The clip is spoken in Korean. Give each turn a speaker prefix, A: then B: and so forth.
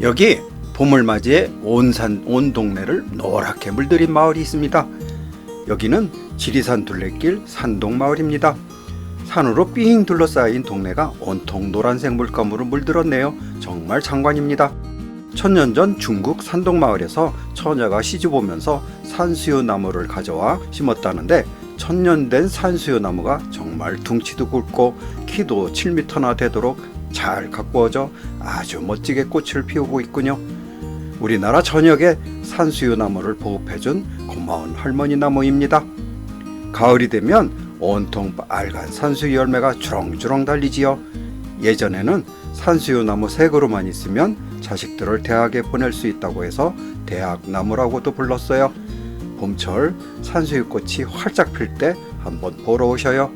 A: 여기 봄을 맞이해 온 산, 온 동네를 노랗게 물들인 마을이 있습니다. 여기는 지리산 둘레길 산동 마을입니다. 산으로 삥 둘러싸인 동네가 온통 노란색 물감으로 물들었네요. 정말 장관입니다. 천년 전 중국 산동 마을에서 처녀가 시집 오면서 산수유 나무를 가져와 심었다는데 천년 된 산수유 나무가 정말 둥치도 굵고 키도 7m나 되도록 잘 가꾸어져 아주 멋지게 꽃을 피우고 있군요. 우리나라 전역에 산수유 나무를 보급해준 고마운 할머니 나무입니다. 가을이 되면 온통 빨간 산수유 열매가 주렁주렁 달리지요. 예전에는 산수유 나무 세 그루만 있으면 자식들을 대학에 보낼 수 있다고 해서 대학 나무라고도 불렀어요. 봄철 산수유꽃이 활짝 필 때 한번 보러 오셔요.